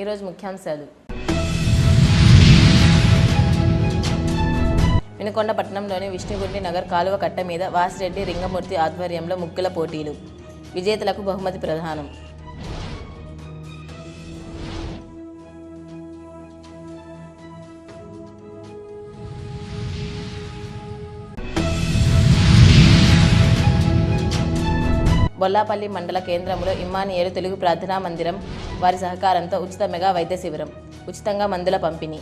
ఈరోజు ముఖ్యాంశాలు. వినుకొండ పట్టణంలోని విష్ణుగుండి నగర్ కాలువ కట్ట మీద వాసిరెడ్డి రింగమూర్తి ఆధ్వర్యంలో ముగ్గుల పోటీలు. విజేతలకు బహుమతి ప్రధానం బొల్లాపల్లి మండల కేంద్రంలో ఇమ్మానియేలు తెలుగు ప్రార్థనా మందిరం వారి సహకారంతో ఉచిత మెగా వైద్య శిబిరం ఉచితంగా మందుల పంపిణీ.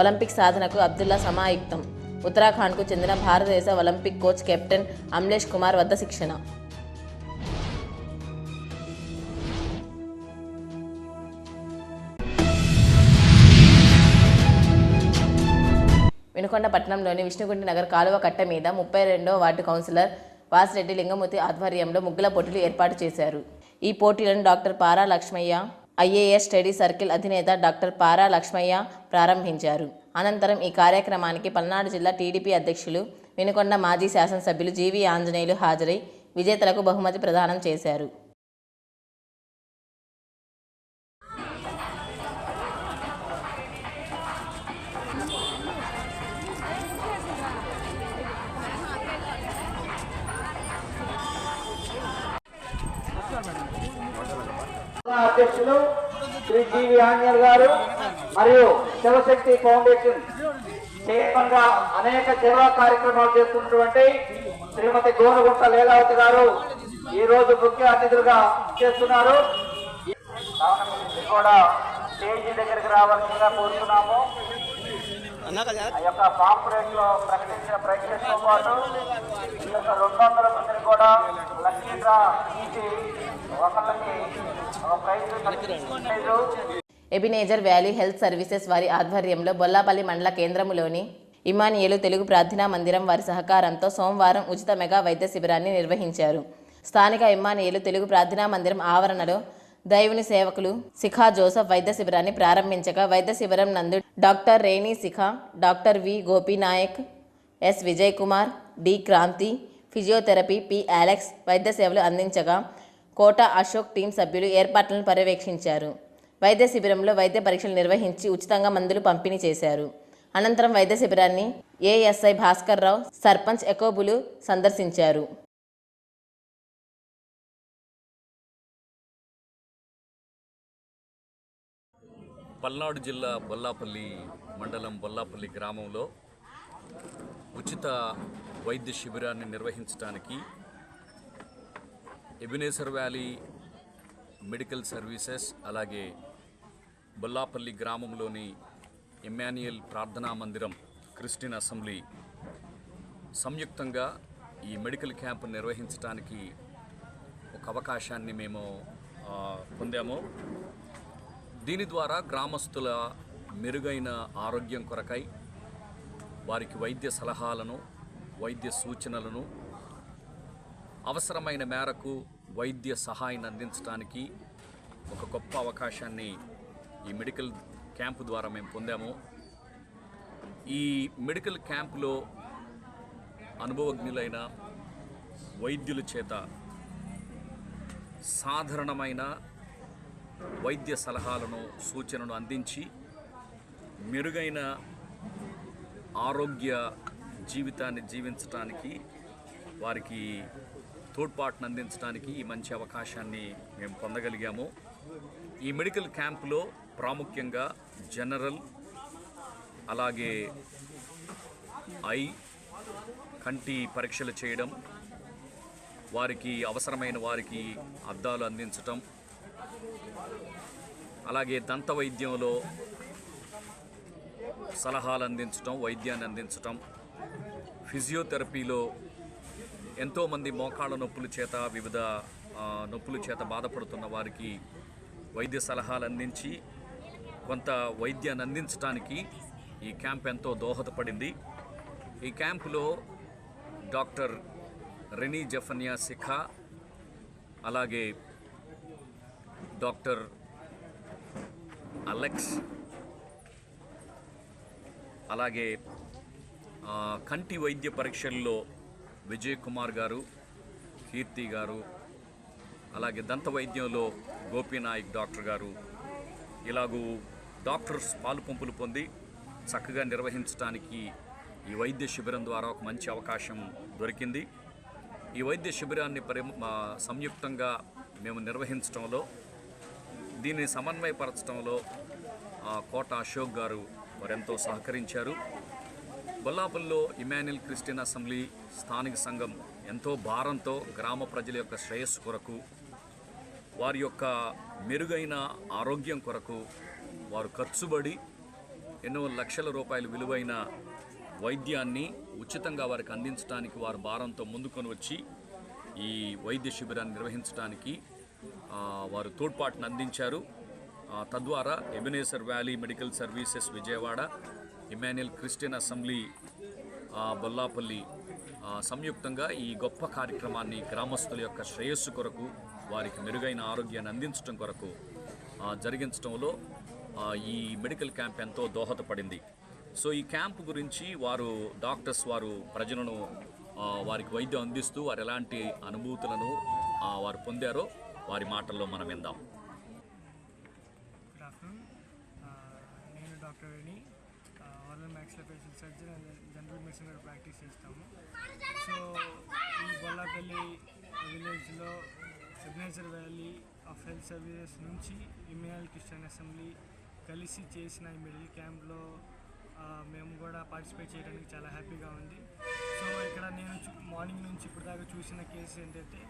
ఒలింపిక్ సాధనకు అబ్దుల్లా సమాయుక్తం. ఉత్తరాఖండ్కు చెందిన భారతదేశ Olympic coach captain Amlesh Kumar వద్ద శిక్షణ. వినుకొండ పట్టణంలోని విష్ణుగుండి నగర్ కాలువ కట్ట మీద ముప్పై రెండో వార్డు కౌన్సిలర్ వాసిరెడ్డి లింగమూర్తి ఆధ్వర్యంలో ముగ్గుల పోటీలు ఏర్పాటు చేశారు. ఈ పోటీలను doctor Para Lakshmaiah IAS study circle అధినేత డాక్టర్ పారా లక్ష్మయ్య ప్రారంభించారు. అనంతరం ఈ కార్యక్రమానికి పల్నాడు జిల్లా టీడీపీ అధ్యక్షులు వినుకొండ మాజీ శాసనసభ్యులు జీవి ఆంజనేయులు హాజరై విజేతలకు బహుమతి ప్రదానం చేశారు. అధ్యక్షులు శ్రీ జీవి ఆంజనేయులు గారు మరియు శివశక్తి ఫౌండేషన్ చైర్మన్ అనేక సేవా కార్యక్రమాలు చేస్తున్నటువంటి శ్రీమతి గోనగుంట లీలావతి గారు ఈ రోజు ముఖ్య అతిథులుగా చేస్తున్నారు. కూడా స్టేజీ దగ్గరికి రావాల్సిందిగా కోరుతున్నాము. ఆ యొక్క పాంప్లెట్లో ప్రకటించిన ప్రేక్షకులతో పాటు ఈ యొక్క రెండు వందల మందిని కూడా లక్కీ డ్రా తీసి ఒకళ్ళకి ఒక prize prize Ebenezer valley health services వారి ఆధ్వర్యంలో బొల్లాపల్లి మండల కేంద్రములోని ఇమానియేలు తెలుగు ప్రార్థనా మందిరం వారి సహకారంతో సోమవారం ఉచిత మెగా వైద్య శిబిరాన్ని నిర్వహించారు. స్థానిక ఇమానియేలు తెలుగు ప్రార్థనా మందిరం ఆవరణలో దైవుని సేవకులు శిఖా జోసఫ్ వైద్య శిబిరాన్ని ప్రారంభించగా వైద్య శిబిరం నందు doctor Reni Shikha doctor V Gopinayak S Vijay Kumar D Kranti physiotherapy P Alex వైద్య సేవలు అందించగా కోట అశోక్ టీం సభ్యులు ఏర్పాట్లను పర్యవేక్షించారు. వైద్య శిబిరంలో వైద్య పరీక్షలు నిర్వహించి ఉచితంగా మందులు పంపిణీ చేశారు. అనంతరం వైద్య శిబిరాన్ని ఏఎస్ఐ భాస్కర్ రావు సర్పంచ్ ఎకోబులు సందర్శించారు. పల్నాడు జిల్లా బొల్లాపల్లి మండలం బొల్లాపల్లి గ్రామంలో ఉచిత వైద్య శిబిరాన్ని నిర్వహించడానికి ఎబినేసర్ వ్యాలీ మెడికల్ సర్వీసెస్ అలాగే బొల్లాపల్లి గ్రామంలోని ఎమ్మాన్యుయల్ ప్రార్థనా మందిరం క్రిస్టియన్ అసెంబ్లీ సంయుక్తంగా ఈ మెడికల్ క్యాంప్ నిర్వహించడానికి ఒక అవకాశాన్ని మేము పొందాము. దీని ద్వారా గ్రామస్తుల మెరుగైన ఆరోగ్యం కొరకై వారికి వైద్య సలహాలను వైద్య సూచనలను అవసరమైన మేరకు వైద్య సహాయాన్ని అందించడానికి ఒక గొప్ప అవకాశాన్ని ఈ మెడికల్ క్యాంపు ద్వారా మేము పొందాము. ఈ మెడికల్ క్యాంపులో అనుభవజ్ఞులైన వైద్యుల చేత సాధారణమైన వైద్య సలహాలను సూచనను అందించి మెరుగైన ఆరోగ్య జీవితాన్ని జీవించడానికి వారికి తోడ్పాటును అందించడానికి ఈ మంచి అవకాశాన్ని మేము పొందగలిగాము. ఈ మెడికల్ క్యాంపులో ప్రాముఖ్యంగా జనరల్ అలాగే ఐ కంటి పరీక్షలు చేయడం వారికి అవసరమైన వారికి అద్దాలు అందించటం అలాగే దంత వైద్యంలో సలహాలు అందించటం వైద్యాన్ని అందించటం ఫిజియోథెరపీలో ఎంతోమంది మోకాళ్ళ నొప్పుల చేత వివిధ నొప్పుల చేత బాధపడుతున్న వారికి వైద్య సలహాలు అందించి కొంత వైద్యాన్ని అందించడానికి ఈ క్యాంప్ ఎంతో దోహదపడింది. ఈ క్యాంపులో డాక్టర్ రెనీ జఫన్యా శిఖ అలాగే డాక్టర్ అలెక్స్. అలాగే కంటి వైద్య పరీక్షల్లో విజయ్ కుమార్ గారు కీర్తి గారు అలాగే దంత వైద్యంలో గోపీనాయక్ డాక్టర్ గారు ఇలాగూ డాక్టర్స్ పాలు పంపులు పొంది చక్కగా నిర్వహించడానికి ఈ వైద్య శిబిరం ద్వారా ఒక మంచి అవకాశం దొరికింది. ఈ వైద్య శిబిరాన్ని పరి సంయుక్తంగా మేము నిర్వహించడంలో దీన్ని సమన్వయపరచడంలో కోట అశోక్ గారు వారెంతో సహకరించారు. బొల్లాపల్లిలో ఇమాన్యుల్ క్రిస్టియన్ అసెంబ్లీ స్థానిక సంఘం ఎంతో భారంతో గ్రామ ప్రజల యొక్క శ్రేయస్సు కొరకు వారి యొక్క మెరుగైన ఆరోగ్యం కొరకు వారు ఖర్చుబడి ఎన్నో లక్షల రూపాయల విలువైన వైద్యాన్ని ఉచితంగా వారికి అందించడానికి వారు భారంతో ముందుకొని వచ్చి ఈ వైద్య శిబిరాన్ని నిర్వహించడానికి వారు తోడ్పాటును అందించారు. తద్వారా Ebenezer valley medical services Vijayawada Immanuel Christian assembly Bollapalli సంయుక్తంగా ఈ గొప్ప కార్యక్రమాన్ని గ్రామస్తుల యొక్క శ్రేయస్సు కొరకు వారికి మెరుగైన ఆరోగ్యాన్ని అందించడం కొరకు జరిగించడంలో ఈ మెడికల్ క్యాంప్ ఎంతో దోహదపడింది. సో ఈ క్యాంప్ గురించి వారు డాక్టర్స్ వారు ప్రజలను వారికి వైద్యం అందిస్తూ వారు ఎలాంటి అనుభూతులను వారు పొందారో వారి మాటల్లో మనం విందాం. గుడ్ ఆఫ్టర్నూన్ uh, నేను doctor Veni R L maxillofacial surgeon and general medicine practice చేస్తాము. సో ఈ బొల్లాపల్లి విలేజ్లో signature valley of health services నుంచి ఇమ్యూనల్ క్రిస్టియన్ అసెంబ్లీ కలిసి చేసిన ఈ మిడిల్ క్యాంప్లో uh, మేము కూడా పార్టిసిపేట్ చేయడానికి చాలా హ్యాపీగా ఉంది. సో ఇక్కడ నేను మార్నింగ్ నుంచి ఇప్పుడు దాకా చూసిన కేసు ఏంటంటే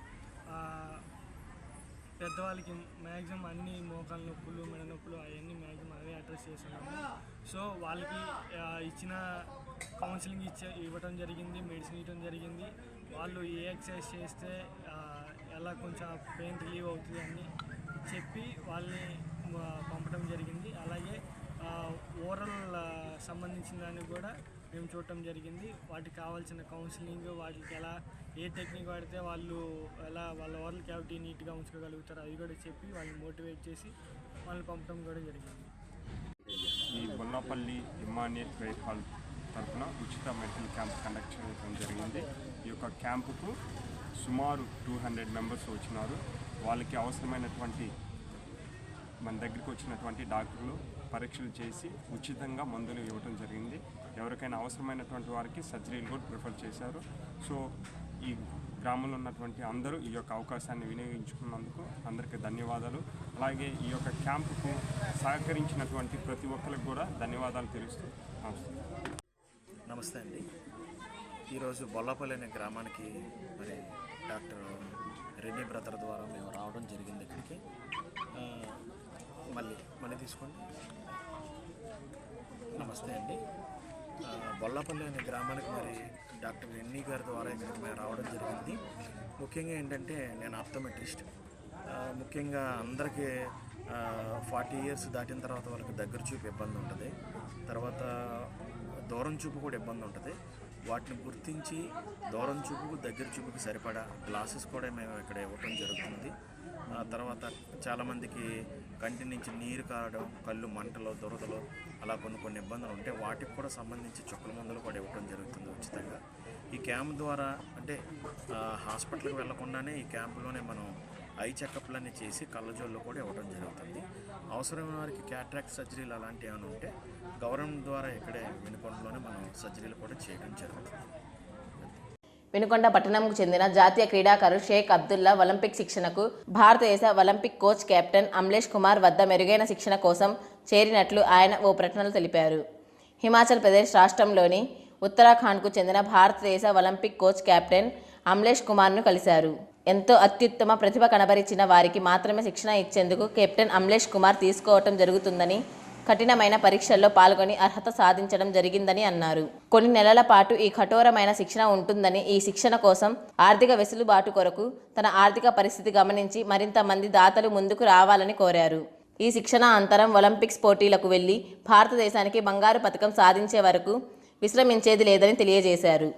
uh, పెద్దవాళ్ళకి మ్యాక్సిమం అన్ని మోకాళ్ళ నొప్పులు మెడ నొప్పులు అవన్నీ మ్యాక్సిమం అవే అడ్రస్ చేస్తున్నాము. సో వాళ్ళకి ఇచ్చిన కౌన్సిలింగ్ ఇచ్చే ఇవ్వడం జరిగింది మెడిసిన్ ఇవ్వడం జరిగింది. వాళ్ళు ఏ ఎక్సర్సైజ్ చేస్తే ఎలా కొంచెం పెయిన్ రిలీవ్ అవుతుంది అని చెప్పి వాళ్ళని పంపడం జరిగింది. అలాగే ఓరల్ సంబంధించిన దాన్ని కూడా మేము చూడటం జరిగింది. వాటికి కావాల్సిన కౌన్సిలింగ్ వాటికి ఎలా ఏ టెక్నిక్ వాడితే వాళ్ళు ఎలా వాళ్ళ ఓరల్ క్యావిటీ నీట్గా ఉంచుకోగలుగుతారు అది కూడా చెప్పి వాళ్ళని మోటివేట్ చేసి వాళ్ళని పంపడం కూడా జరిగింది. ఈ బొల్లపల్లి ఇమ్మానియల్ ప్రేయర్ హాల్ తరఫున ఉచిత మెడికల్ క్యాంప్ కండక్ట్ చేయడం జరిగింది. ఈ యొక్క క్యాంపుకు సుమారు టూ హండ్రెడ్ మెంబర్స్ వచ్చినారు. వాళ్ళకి అవసరమైనటువంటి మన దగ్గరికి వచ్చినటువంటి డాక్టర్లు పరీక్షలు చేసి ఉచితంగా మందులు ఇవ్వడం జరిగింది. ఎవరికైనా అవసరమైనటువంటి వారికి సర్జరీలు కూడా ప్రిఫర్ చేశారు. సో ఈ గ్రామంలో ఉన్నటువంటి అందరూ ఈ యొక్క అవకాశాన్ని వినియోగించుకున్నందుకు అందరికీ ధన్యవాదాలు. అలాగే ఈ యొక్క క్యాంపుకు సహకరించినటువంటి ప్రతి ఒక్కరికి కూడా ధన్యవాదాలు తెలుస్తూ నమస్తే. నమస్తే అండి. ఈరోజు బొల్లపల్లి అనే గ్రామానికి మరి డాక్టర్ రెడ్డి బ్రదర్ ద్వారా మేము రావడం జరిగింది ఇక్కడికి. మళ్ళీ మళ్ళీ తీసుకోండి. నమస్తే అండి. బొల్లాపల్లి బొల్లపల్లి అనే గ్రామానికి మరి డాక్టర్ ఎన్ని గారి ద్వారా ఇక్కడికి మేము రావడం జరిగింది. ముఖ్యంగా ఏంటంటే నేను ఆప్టోమెట్రిస్ట్. ముఖ్యంగా అందరికీ ఫార్టీ ఇయర్స్ దాటిన తర్వాత వాళ్ళకి దగ్గర చూపు ఇబ్బంది ఉంటుంది. తర్వాత దూరం చూపు కూడా ఇబ్బంది ఉంటుంది. వాటిని గుర్తించి దూరం చూపుకు దగ్గర చూపుకు సరిపడా గ్లాసెస్ కూడా మేము ఇక్కడ ఇవ్వటం జరుగుతుంది. తర్వాత చాలామందికి కంటి నుంచి నీరు కారడం కళ్ళు మంటలు దురదలు అలా కొన్ని కొన్ని ఇబ్బందులు ఉంటాయి వాటికి కూడా సంబంధించి చుక్కల మందులు కూడా ఇవ్వటం జరుగుతుంది ఉచితంగా. ఈ క్యాంప్ ద్వారా అంటే హాస్పిటల్కి వెళ్ళకుండానే ఈ క్యాంపులోనే మనం ఐ చెకప్లన్నీ చేసి కళ్ళజోళ్ళు కూడా ఇవ్వడం జరుగుతుంది. అవసరమైన వారికి క్యాట్రాక్ట్ సర్జరీలు అలాంటివి ఏమైనా ఉంటే గవర్నమెంట్ ద్వారా ఇక్కడే వినుకొండలోనే మనం సర్జరీలు కూడా చేయడం జరుగుతుంది. వినుకొండ పట్టణంకు చెందిన జాతీయ క్రీడాకారు షేక్ అబ్దుల్లా ఒలింపిక్ శిక్షణకు భారతదేశ Olympic coach captain Amlesh Kumar వద్ద మెరుగైన శిక్షణ కోసం చేరినట్లు ఆయన ఓ ప్రకటనలో తెలిపారు. హిమాచల్ ప్రదేశ్ రాష్ట్రంలోని ఉత్తరాఖండ్కు చెందిన భారతదేశ ఒలింపిక్ కోచ్ కెప్టెన్ అమ్లేష్ కుమార్ను కలిశారు. ఎంతో అత్యుత్తమ ప్రతిభ కనబరిచిన వారికి మాత్రమే శిక్షణ ఇచ్చేందుకు కెప్టెన్ అమ్లేష్ కుమార్ తీసుకోవటం జరుగుతుందని కఠినమైన పరీక్షల్లో పాల్గొని అర్హత సాధించడం జరిగిందని అన్నారు. కొన్ని నెలల పాటు ఈ కఠోరమైన శిక్షణ ఉంటుందని ఈ శిక్షణ కోసం ఆర్థిక వెసులుబాటు కొరకు తన ఆర్థిక పరిస్థితి గమనించి మరింత మంది దాతలు ముందుకు రావాలని కోరారు. ఈ శిక్షణ అంతరం ఒలింపిక్స్ పోటీలకు వెళ్ళి భారతదేశానికి బంగారు పథకం సాధించే వరకు విశ్రమించేది లేదని తెలియజేశారు.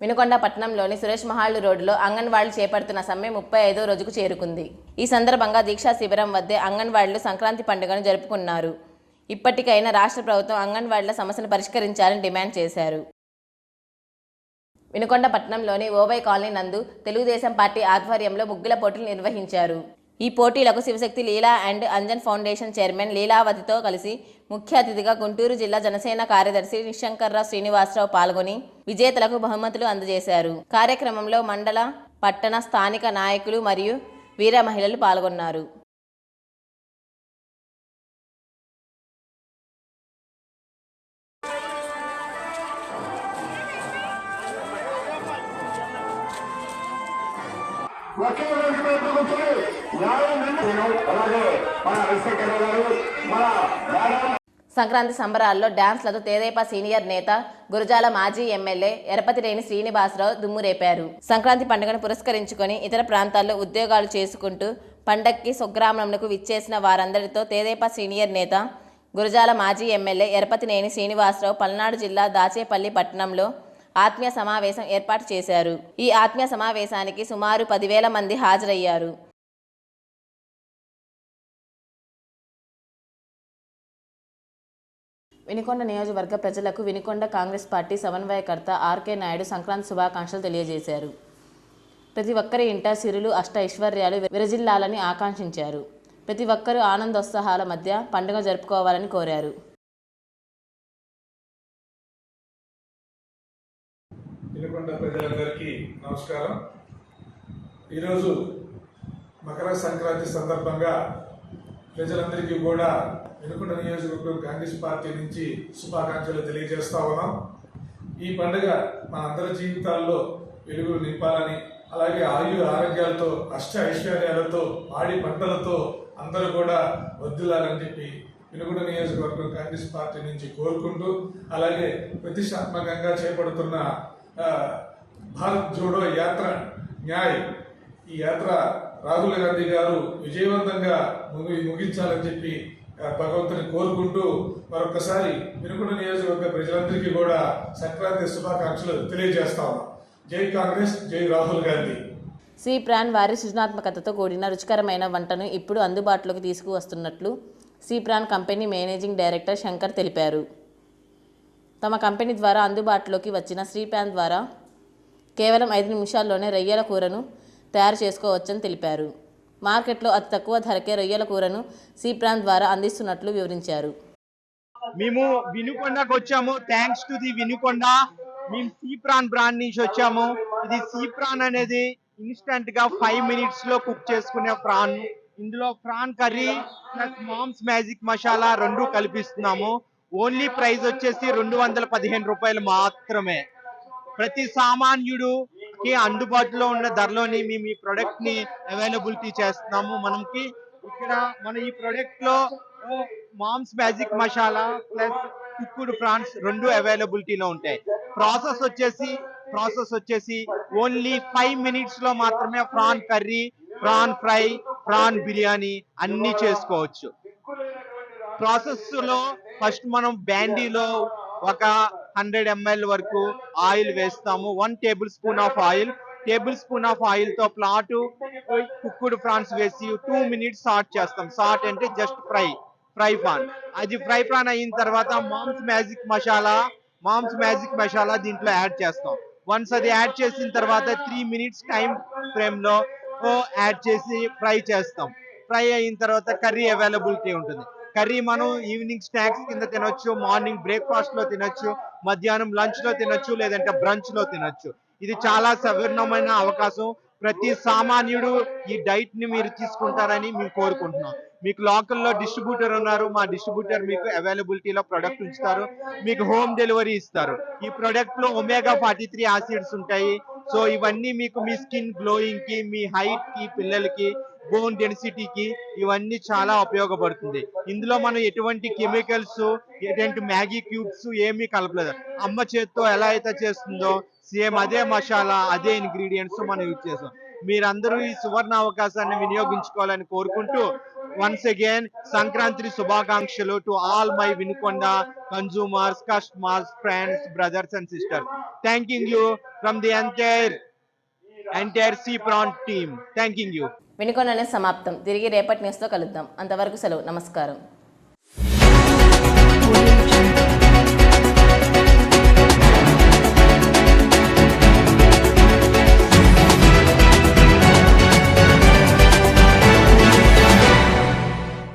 వినుకొండ పట్టణంలోని సురేష్ మహాళ్ళు రోడ్డులో అంగన్వాళ్ళు చేపడుతున్న సమ్మె ముప్పై ఐదో రోజుకు చేరుకుంది. ఈ సందర్భంగా దీక్షా శిబిరం వద్దే అంగన్వాళ్ళు సంక్రాంతి పండుగను జరుపుకున్నారు. ఇప్పటికైనా రాష్ట్ర ప్రభుత్వం అంగన్వాళ్ళ సమస్యను పరిష్కరించాలని డిమాండ్ చేశారు. వినుకొండ పట్టణంలోని ఓవై కాలనీ నందు తెలుగుదేశం పార్టీ ఆధ్వర్యంలో ముగ్గుల పోటీలు నిర్వహించారు. ఈ పోటీలకు Shivashakti Leela and Anjan foundation chairman లీలావతితో కలిసి ముఖ్య అతిథిగా గుంటూరు జిల్లా జనసేన కార్యదర్శి నిశంకర్రావు శ్రీనివాసరావు పాల్గొని విజేతలకు బహుమతులు అందజేశారు. కార్యక్రమంలో మండల పట్టణ స్థానిక నాయకులు మరియు వీర మహిళలు పాల్గొన్నారు. సంక్రాంతి సంబరాల్లో డ్యాన్స్లతో తేదేపా సీనియర్ నేత గురజాల మాజీ ఎమ్మెల్యే ఎరపతిరేని శ్రీనివాసరావు దుమ్మురేపారు సంక్రాంతి పండుగను పురస్కరించుకొని ఇతర ప్రాంతాల్లో ఉద్యోగాలు చేసుకుంటూ పండక్కి స్వగ్రామంకు విచ్చేసిన వారందరితో తేదేపా సీనియర్ నేత గురజాల మాజీ ఎమ్మెల్యే ఎరపతినేని శ్రీనివాసరావు పల్నాడు జిల్లా దాచేపల్లి పట్టణంలో ఆత్మీయ సమావేశం ఏర్పాటు చేశారు. ఈ ఆత్మీయ సమావేశానికి సుమారు పదివేల మంది హాజరయ్యారు. వినుకొండ నియోజకవర్గ ప్రజలకు వినుకొండ కాంగ్రెస్ పార్టీ సమన్వయకర్త ఆర్కే నాయుడు సంక్రాంతి శుభాకాంక్షలు తెలియజేశారు. ప్రతి ఒక్కరి ఇంట సిరులు అష్ట ఐశ్వర్యాలు విరజిల్లాలని ఆకాంక్షించారు. ప్రతి ఒక్కరూ ఆనందోత్సాహాల మధ్య పండుగ జరుపుకోవాలని కోరారు. వినుకొండ ప్రజలందరికీ నమస్కారం. ఈరోజు మకర సంక్రాంతి సందర్భంగా ప్రజలందరికీ కూడా వినుకొండ నియోజకవర్గం కాంగ్రెస్ పార్టీ నుంచి శుభాకాంక్షలు తెలియజేస్తా ఉన్నాం. ఈ పండుగ మనందరి జీవితాల్లో వెలుగులు నింపాలని అలాగే ఆయు ఆరోగ్యాలతో అష్ట ఐశ్వర్యాలతో పాడి పంటలతో అందరూ కూడా వద్దులాలని చెప్పి వినుకొండ నియోజకవర్గం కాంగ్రెస్ పార్టీ నుంచి కోరుకుంటూ అలాగే ప్రతిష్టాత్మకంగా చేపడుతున్న భారత్ జోడో యాత్ర న్యాయ్. ఈ యాత్ర రాహుల్ గాంధీ గారు విజయవంతంగా ముగి ముగించాలని చెప్పి భగవంతుని కోరుకుంటూ మరొకసారి వినుకొండ నియోజకవర్గ ప్రజలందరికీ కూడా సంక్రాంతి శుభాకాంక్షలు తెలియజేస్తా ఉన్నాం. జై కాంగ్రెస్ జై రాహుల్ గాంధీ. సి ప్రాన్ వారి సృజనాత్మకతతో కూడిన రుచికరమైన వంటను ఇప్పుడు అందుబాటులోకి తీసుకువస్తున్నట్లు sea prawn company managing director Shankar తెలిపారు. తమ కంపెనీ ద్వారా అందుబాటులోకి వచ్చిన శ్రీ ప్యాన్ ద్వారా కేవలం ఐదు నిమిషాల్లోనే రొయ్యల కూరను తయారు చేసుకోవచ్చని తెలిపారు. మార్కెట్లో అతి తక్కువ ధరకే రొయ్యల కూరను సీప్రాన్ ద్వారా అందిస్తున్నట్లు వివరించారు. మేము వినుకొండకు వచ్చాము. Thanks to the Vinukonda. మేము సీప్రాన్ బ్రాండ్ నుంచి వచ్చాము. ఇది సీప్రాన్ అనేది ఇన్స్టంట్గా ఫైవ్ మినిట్స్లో కుక్ చేసుకునే ప్రాన్. ఇందులో prawn curry plus mom's magic masala రెండు కల్పిస్తున్నాము. ఓన్లీ ప్రైస్ వచ్చేసి రెండు వందల పదిహేను రూపాయలు మాత్రమే. ప్రతి సామాన్యుడు సామాన్యుడుకి అందుబాటులో ఉన్న ధరలోని మేము ఈ ప్రొడక్ట్ని అవైలబిలిటీ చేస్తున్నాము మనకి. ఇక్కడ మన ఈ ప్రొడక్ట్లో Mom's magic masala plus కుక్కుడు prawns రెండు అవైలబిలిటీలో ఉంటాయి. ప్రాసెస్ వచ్చేసి ప్రాసెస్ వచ్చేసి ఓన్లీ ఫైవ్ మినిట్స్లో మాత్రమే prawn curry prawn fry prawn biryani అన్ని చేసుకోవచ్చు. ప్రాసెస్లో ఫస్ట్ మనం బ్యాండీలో ఒక హండ్రెడ్ ఎంఎల్ వరకు ఆయిల్ వేస్తాము. One tablespoon of oil. Tablespoon of ఆయిల్తో ప్లాట్ కుక్కుడు ప్రాన్స్ వేసి టూ మినిట్స్ సాట్ చేస్తాం. సాట్ అంటే జస్ట్ ఫ్రై ఫ్రై పాన్ అది ఫ్రై పాన్ అయిన తర్వాత Mom's Magic Masala Mom's Magic Masala దీంట్లో యాడ్ చేస్తాం. వన్స్ అది యాడ్ చేసిన తర్వాత త్రీ మినిట్స్ టైం ఫ్రేమ్లో యాడ్ చేసి ఫ్రై చేస్తాం. ఫ్రై అయిన తర్వాత కర్రీ అవైలబిలిటీ ఉంటుంది. కర్రీ మనం ఈవినింగ్ స్నాక్స్ కింద తినొచ్చు మార్నింగ్ బ్రేక్ఫాస్ట్లో తినొచ్చు మధ్యాహ్నం లంచ్లో తినొచ్చు లేదంటే బ్రంచ్లో తినొచ్చు. ఇది చాలా సవర్ణమైన అవకాశం. ప్రతి సామాన్యుడు ఈ డైట్ని మీరు తీసుకుంటారని మేము కోరుకుంటున్నాం. మీకు లోకల్లో డిస్ట్రిబ్యూటర్ ఉన్నారు. మా డిస్ట్రిబ్యూటర్ మీకు అవైలబిలిటీలో ప్రొడక్ట్ ఉంచుతారు. మీకు హోమ్ డెలివరీ ఇస్తారు. ఈ ప్రొడక్ట్లో ఒమేగా ఫార్టీ త్రీ యాసిడ్స్ ఉంటాయి. సో ఇవన్నీ మీకు మీ స్కిన్ గ్లోయింగ్కి మీ హైట్కి పిల్లలకి బోన్ డెన్సిటీకి ఇవన్నీ చాలా ఉపయోగపడుతుంది. ఇందులో మనం ఎటువంటి కెమికల్స్ ఎటువంటి మ్యాగీ క్యూబ్స్ ఏమీ కలపలేదు. అమ్మ చేత్తో ఎలా అయితే చేస్తుందో సేమ్ అదే మసాలా అదే ఇంగ్రీడియంట్స్ మనం యూజ్ చేస్తాం. మీరందరూ ఈ సువర్ణ అవకాశాన్ని వినియోగించుకోవాలని కోరుకుంటూ వన్స్ అగైన్ సంక్రాంతి శుభాకాంక్షలు to all my Vinukonda consumers customers friends brothers and sisters thanking you from the entire entire sea prawn team thanking you వినుకొండనే సమాప్తం. తిరిగి రేపటి న్యూస్తో కలుద్దాం. అంతవరకు సెలవు. నమస్కారం.